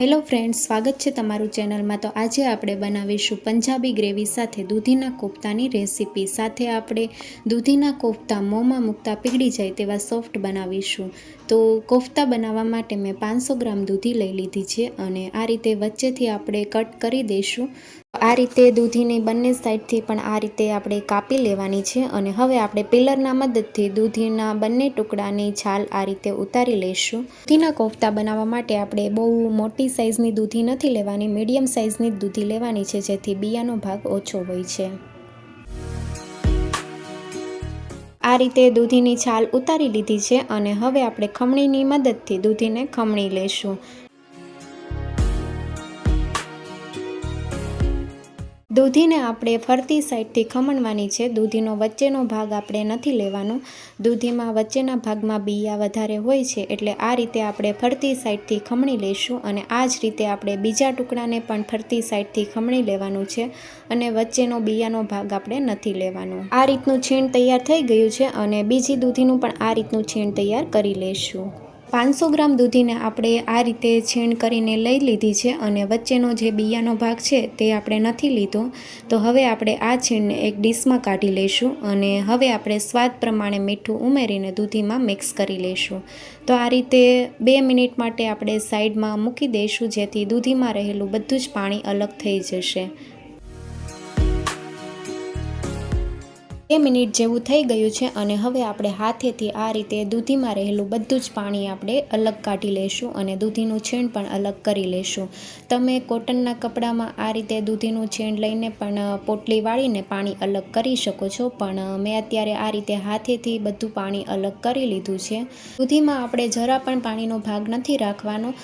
Hello friends, સ્વાગત છે તમારું ચેનલમાં. તો આજે આપણે બનાવીશું પંજાબી ગ્રેવી સાથે દૂધીના કોફતાની રેસીપી. સાથે આપણે દૂધીના કોફતા મોંમાં મૂકતા પીગળી જાય તેવા સોફ્ટ બનાવીશું. તો કોફતા બનાવવા માટે મેં પાંચસો ગ્રામ દૂધી લઈ લીધી છે અને આ રીતે વચ્ચેથી આપણે કટ કરી દઈશું. આ રીતે દૂધીની બંને સાઈડથી પણ આ રીતે આપણે કાપી લેવાની છે અને હવે આપણે પિલરના મદદથી દૂધીના બંને ટુકડાની છાલ આ રીતે ઉતારી લઈશું. દૂધીના કોફતા બનાવવા માટે આપણે બહુ મોટી સાઇઝની દૂધી નથી લેવાની, મીડિયમ સાઇઝની દૂધી લેવાની છે, જેથી બિયાનો ભાગ ઓછો હોય છે. આ રીતે દૂધીની છાલ ઉતારી લીધી છે અને હવે આપણે ખમણીની મદદથી દૂધીને ખમણી લેશું દૂધીને આપણે ફરતી સાઈડથી ખમણવાની છે. દૂધીનો વચ્ચેનો ભાગ આપણે નથી લેવાનો. દૂધીમાં વચ્ચેના ભાગમાં બિયા વધારે હોય છે એટલે આ રીતે આપણે ફરતી સાઈડથી ખમણી લઈશું અને આ જ રીતે આપણે બીજા ટુકડાને પણ ફરતી સાઈડથી ખમણી લેવાનું છે અને વચ્ચેનો બિયાનો ભાગ આપણે નથી લેવાનો. આ રીતનું છીણ તૈયાર થઈ ગયું છે અને બીજી દૂધીનું પણ આ રીતનું છીણ તૈયાર કરી લઈશું. પાંચસો ગ્રામ દૂધીને આપણે આ રીતે છીણ કરીને લઈ લીધી છે અને વચ્ચેનો જે બિયાનો ભાગ છે તે આપણે નથી લીધો. તો હવે આપણે આ છીણને એક ડીશમાં કાઢી લઈશું અને હવે આપણે સ્વાદ પ્રમાણે મીઠું ઉમેરીને દૂધીમાં મિક્સ કરી લઈશું. તો આ રીતે બે મિનિટ માટે આપણે સાઈડમાં મૂકી દઈશું જેથી દૂધીમાં રહેલું બધું જ પાણી અલગ થઈ જશે. બે મિનિટ જેવું થઈ ગયું છે અને હવે આપણે હાથેથી આ રીતે દૂધીમાં રહેલું બધું જ પાણી આપણે અલગ કાઢી લઈશું અને દૂધીનું છીણ પણ અલગ કરી લઈશું તમે કોટનના કપડામાં આ રીતે દૂધીનું છીણ લઈને પણ પોટલી વાળીને પાણી અલગ કરી શકો છો, પણ મેં અત્યારે આ રીતે હાથેથી બધું પાણી અલગ કરી લીધું છે. દૂધીમાં આપણે જરા પણ પાણીનો ભાગ નથી રાખવાનો.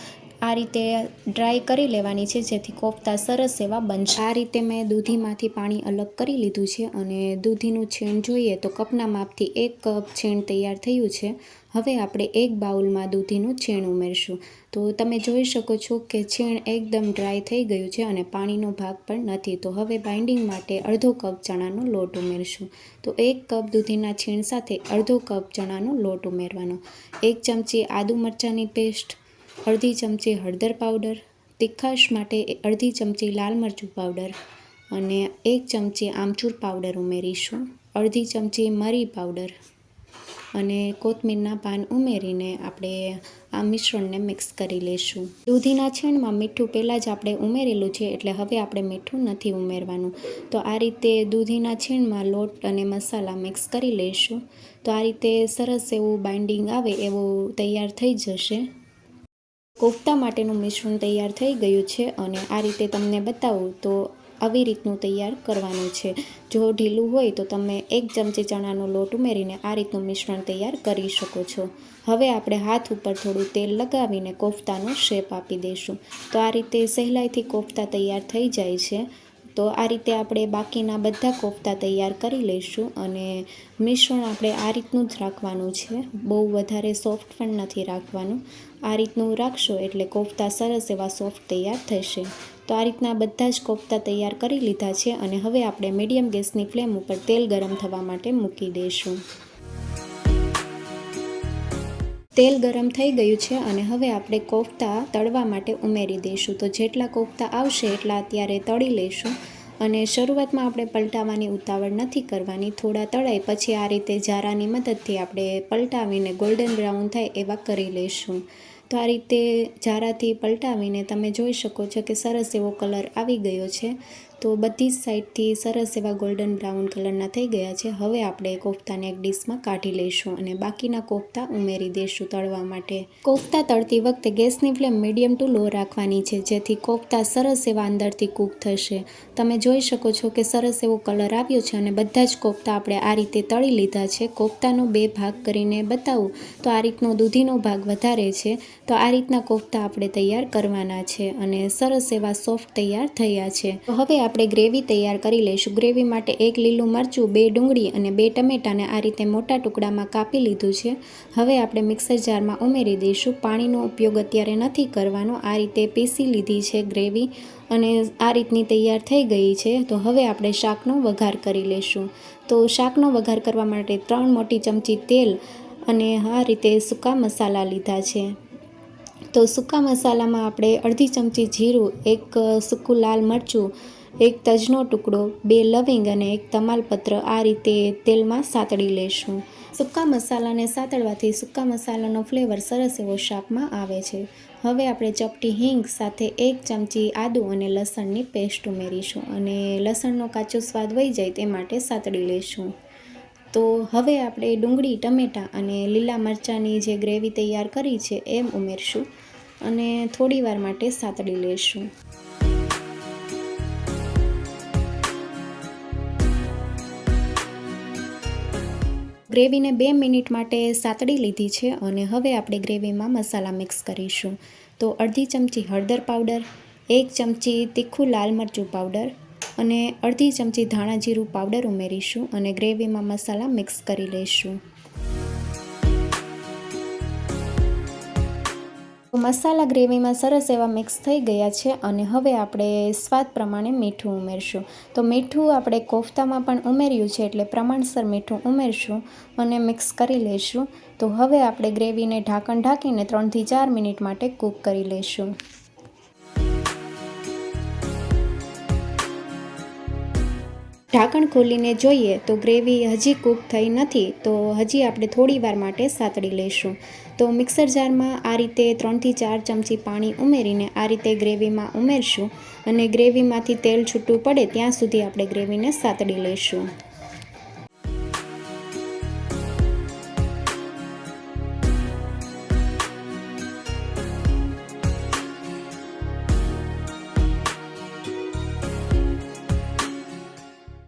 આ રીતે ડ્રાય કરી લેવાની છે, જેથી કોફતા સરસ એવા બનશે. આ રીતે મેં દૂધીમાંથી પાણી અલગ કરી લીધું છે અને દૂધીનું છીણ જોઈએ તો કપના માપથી એક કપ છીણ તૈયાર થયું છે. હવે આપણે એક બાઉલમાં દૂધીનું છીણ ઉમેરશું. તો તમે જોઈ શકો છો કે છીણ એકદમ ડ્રાય થઈ ગયું છે અને પાણીનો ભાગ પણ નથી. તો હવે બાઇન્ડિંગ માટે અડધો કપ ચણાનો લોટ ઉમેરશું. તો એક કપ દૂધીના છીણ સાથે અડધો કપ ચણાનો લોટ ઉમેરવાનો. એક ચમચી આદુ મરચાંની પેસ્ટ અડધી ચમચી હળદર પાવડર, તીખાશ માટે અડધી ચમચી લાલ મરચું પાવડર અને એક ચમચી આમચૂર પાવડર ઉમેરીશું. અડધી ચમચી મરી પાવડર અને કોથમીરના પાન ઉમેરીને આપણે આ મિશ્રણને મિક્સ કરી લઈશું દૂધીના છીણમાં મીઠું પહેલાં જ આપણે ઉમેરેલું છે એટલે હવે આપણે મીઠું નથી ઉમેરવાનું. તો આ રીતે દૂધીના છીણમાં લોટ અને મસાલા મિક્સ કરી લઈશું તો આ રીતે સરસ એવું બાઇન્ડિંગ આવે એવું તૈયાર થઈ જશે. કોફતા માટેનું મિશ્રણ તૈયાર થઈ ગયું છે અને આ રીતે તમને બતાવું તો આવી રીતનું તૈયાર કરવાનું છે. જો ઢીલું હોય તો તમે એક ચમચી ચણાનો લોટ ઉમેરીને આ રીતનું મિશ્રણ તૈયાર કરી શકો છો. હવે આપણે હાથ ઉપર થોડું તેલ લગાવીને કોફતાનો શેપ આપી દઈશું. તો આ રીતે સહેલાઈથી કોફતા તૈયાર થઈ જાય છે. તો આ રીતે આપણે બાકીના બધા કોફતા તૈયાર કરી લઈશું અને મિશ્રણ આપણે આ રીતનું જ રાખવાનું છે. બહુ વધારે સોફ્ટ પણ નથી રાખવાનું. આ રીતનું રાખશો એટલે કોફતા સરસ એવા સોફ્ટ તૈયાર થશે. તો આ રીતના બધા જ કોફતા તૈયાર કરી લીધા છે અને હવે આપણે મીડિયમ ગેસની ફ્લેમ ઉપર તેલ ગરમ થવા માટે મૂકી દઈશું. તેલ ગરમ થઈ ગયું છે અને હવે આપણે કોફતા તળવા માટે ઉમેરી દઈશું. તો જેટલા કોફતા આવશે એટલા અત્યારે તળી લઈશું અને શરૂઆતમાં આપણે પલટાવવાની ઉતાવળ નથી કરવાની. થોડા તળાય પછી આ રીતે જારાની મદદથી આપણે પલટાવીને ગોલ્ડન બ્રાઉન થાય એવા કરી લઈશું. તો આ રીતે જારાથી પલટાવીને તમે જોઈ શકો છો કે સરસ એવો કલર આવી ગયો છે. તો બધી જ સાઈડથી સરસ એવા ગોલ્ડન બ્રાઉન કલરના થઈ ગયા છે. હવે આપણે કોફતાને એક ડીશમાં કાઢી લઈશું અને બાકીના કોફતા ઉમેરી દઈશું તળવા માટે. કોફતા તળતી વખતે ગેસની ફ્લેમ મીડિયમ ટુ લો રાખવાની છે, જેથી કોફતા સરસ એવા અંદરથી કૂક થશે. તમે જોઈ શકો છો કે સરસ એવો કલર આવ્યો છે અને બધા જ કોફતા આપણે આ રીતે તળી લીધા છે. કોફતાનો બે ભાગ કરીને બતાવું તો આ રીતનો દૂધીનો ભાગ વધારે છે. તો આ રીતના કોફતા આપણે તૈયાર કરવાના છે અને સરસ એવા સોફ્ટ તૈયાર થયા છે. હવે આપણે ગ્રેવી તૈયાર કરી લઈશું. ગ્રેવી માટે એક લીલું મરચું, બે ડુંગળી અને બે ટમેટાને આ રીતે મોટા ટુકડામાં કાપી લીધું છે. હવે આપણે મિક્સર જારમાં ઉમેરી દઈશું. પાણીનો ઉપયોગ અત્યારે નથી કરવાનો. આ રીતે પીસી લીધી છે ગ્રેવી અને આ રીતની તૈયાર થઈ ગઈ છે. તો હવે આપણે શાકનો વઘાર કરી લઈશું. તો શાકનો વઘાર કરવા માટે ત્રણ મોટી ચમચી તેલ અને આ રીતે સૂકા મસાલા લીધા છે. તો સૂકા મસાલામાં આપણે અડધી ચમચી જીરું, એક સૂકું લાલ મરચું એક તજનો ટુકડો, બે લવિંગ અને એક તમાલપત્ર આ રીતે તેલમાં સાતળી લેશું. સૂકા મસાલાને સાતળવાથી સૂકા મસાલાનો ફ્લેવર સરસ એવો શાકમાં આવે છે. હવે આપણે ચપટી હિંગ સાથે એક ચમચી આદુ અને લસણની પેસ્ટ ઉમેરીશું અને લસણનો કાચો સ્વાદ વહી જાય તે માટે સાતળી લેશું. તો હવે આપણે ડુંગળી, ટમેટાં અને લીલા મરચાંની જે ગ્રેવી તૈયાર કરી છે એમ ઉમેરશું અને થોડી વાર માટે સાતળી લેશું. ગ્રેવીને બે મિનિટ માટે સાતડી લીધી છે અને હવે આપણે ગ્રેવીમાં મસાલા મિક્સ કરીશું. તો અડધી ચમચી હળદર પાવડર, એક ચમચી તીખું લાલ મરચું પાવડર અને અડધી ચમચી ધાણા જીરું પાવડર ઉમેરીશું અને ગ્રેવીમાં મસાલા મિક્સ કરી લઈશું. મસાલા ગ્રેવીમાં સરસ એવા મિક્સ થઈ ગયા છે અને હવે આપણે સ્વાદ પ્રમાણે મીઠું ઉમેરશું. તો મીઠું આપણે કોફતામાં પણ ઉમેર્યું છે એટલે પ્રમાણસર મીઠું ઉમેરશું અને મિક્સ કરી લઈશું. તો હવે આપણે ગ્રેવીને ઢાંકણ ઢાંકીને ત્રણથી ચાર મિનિટ માટે કૂક કરી લઈશું. ઢાંકણ ખોલીને જોઈએ તો ગ્રેવી હજી કૂક થઈ નથી, તો હજી આપણે થોડી વાર માટે સાતળી લઈશું. તો મિક્સર જારમાં આ રીતે ત્રણથી ચાર ચમચી પાણી ઉમેરીને આ રીતે ગ્રેવીમાં ઉમેરશું અને ગ્રેવીમાંથી તેલ છૂટું પડે ત્યાં સુધી આપણે ગ્રેવીને સાતળી લઈશું.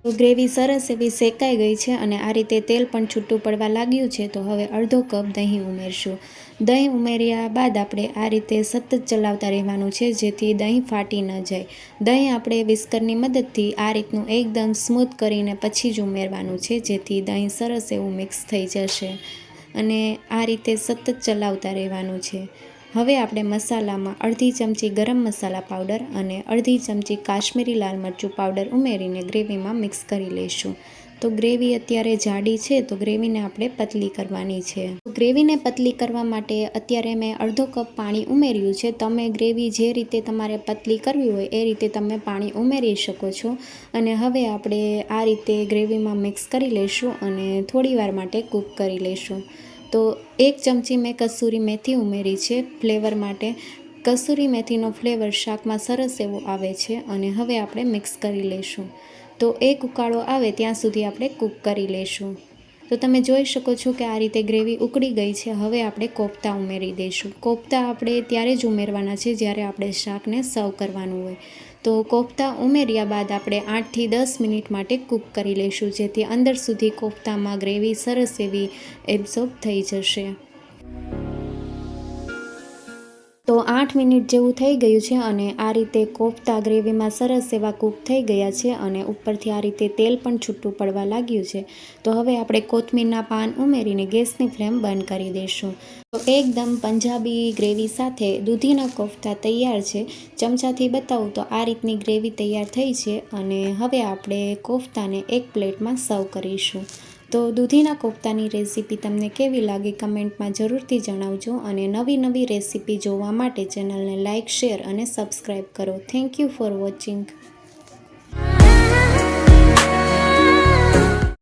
તો ગ્રેવી સરસ એવી શેકાઈ ગઈ છે અને આ રીતે તેલ પણ છૂટું પડવા લાગ્યું છે, તો હવે અડધો કપ દહીં ઉમેરશું. દહીં ઉમેર્યા બાદ આપણે આ રીતે સતત ચલાવતા રહેવાનું છે, જેથી દહીં ફાટી ન જાય. દહીં આપણે વિસ્કરની મદદથી આ રીતનું એકદમ સ્મૂથ કરીને પછી જ ઉમેરવાનું છે, જેથી દહીં સરસ એવું મિક્સ થઈ જશે અને આ રીતે સતત ચલાવતા રહેવાનું છે. હવે આપણે મસાલામાં અડધી ચમચી ગરમ મસાલા પાવડર અને અડધી ચમચી કાશ્મીરી લાલ મરચું પાવડર ઉમેરીને ગ્રેવીમાં મિક્સ કરી લઈશું. તો ગ્રેવી અત્યારે જાડી છે, તો ગ્રેવીને આપણે પતલી કરવાની છે. ગ્રેવીને પતલી કરવા માટે અત્યારે મેં અડધો કપ પાણી ઉમેર્યું છે. તમે ગ્રેવી જે રીતે તમારે પતલી કરવી હોય એ રીતે તમે પાણી ઉમેરી શકો છો. અને હવે આપણે આ રીતે ગ્રેવીમાં મિક્સ કરી લઈશું અને થોડી વાર માટે કૂક કરી લઈશું. તો એક ચમચી મેં કસૂરી મેથી ઉમેરી છે ફ્લેવર માટે. કસૂરી મેથીનો ફ્લેવર શાકમાં સરસ એવો આવે છે અને હવે આપણે મિક્સ કરી લઈશું. તો એક ઉકાળો આવે ત્યાં સુધી આપણે કૂક કરી લઈશું. તો તમે જોઈ શકો છો કે આ રીતે ગ્રેવી ઉકળી ગઈ છે. હવે આપણે કોફતા ઉમેરી દઈશું. કોફતા આપણે ત્યારે જ ઉમેરવાના છે જ્યારે આપણે શાકને સર્વ કરવાનું હોય. તો કોફતા ઉમેર્યા બાદ આપણે આઠથી દસ મિનિટ માટે કૂક કરી લઈશું, જેથી અંદર સુધી કોફતામાં ગ્રેવી સરસ એવી એબ્ઝોર્બ થઈ જશે. તો આઠ મિનિટ જેવું થઈ ગયું છે અને આ રીતે કોફતા ગ્રેવીમાં સરસ એવા કૂક થઈ ગયા છે અને ઉપરથી આ રીતે તેલ પણ છૂટું પડવા લાગ્યું છે. તો હવે આપણે કોથમીરના પાન ઉમેરીને ગેસની ફ્લેમ બંધ કરી દઈશું. એકદમ પંજાબી ગ્રેવી સાથે દૂધીના કોફતા તૈયાર છે. ચમચાથી બતાવું તો આ રીતની ગ્રેવી તૈયાર થઈ છે અને હવે આપણે કોફતાને એક પ્લેટમાં સર્વ કરીશું. તો દૂધીના કોફતાની રેસીપી તમને કેવી લાગી કમેન્ટમાં જરૂરથી જણાવજો અને નવી નવી રેસીપી જોવા માટે ચેનલને લાઇક શેર અને સબસ્ક્રાઈબ કરો. Thank you for watching.